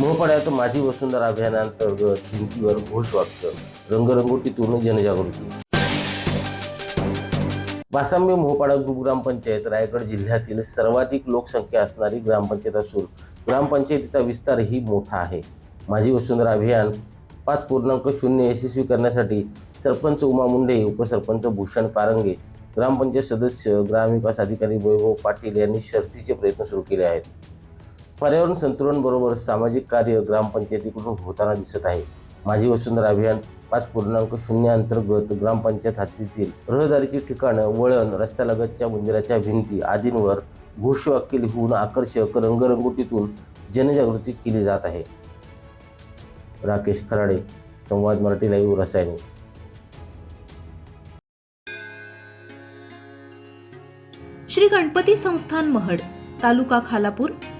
मोहपाड्यात माझी वसुंधरा अभियानांतर्गत भिंतीवर घोषवाक्य रंगरंगोटीतून जनजागृती. वासांबे मोहपाडा ग्रुप ग्रामपंचायत रायगड जिल्ह्यातील सर्वाधिक लोकसंख्या असणारी ग्रामपंचायत असून ग्रामपंचायतीचा विस्तारही मोठा आहे. माझी वसुंधरा अभियान पाच पूर्णांक शून्य यशस्वी करण्यासाठी सरपंच उमा मुंडे उपसरपंच भूषण पारंगे ग्रामपंचायत सदस्य ग्रामविकास अधिकारी वैभव पाटील यांनी शर्थीचे प्रयत्न सुरू केले आहेत. पर्यावरण संतुलन बरोबर सामाजिक कार्य ग्रामपंचायतीकडून होताना दिसत आहे. माझी वसुंधरा अभियान पाच पूर्णांक शून्य अंतर्गत ग्रामपंचायत हद्दीतील रहदारीची ठिकाणं वळण रस्त्यालगतच्या मंदिराच्या भिंती आदींवर घोषवाक्य लिहून आकर्षक रंगरंगोटीतून जनजागृती केली जात आहे. राकेश खराडे संवाद मराठी लाईव्ह रसायने. श्री गणपती संस्थान महड तालुका खालापूर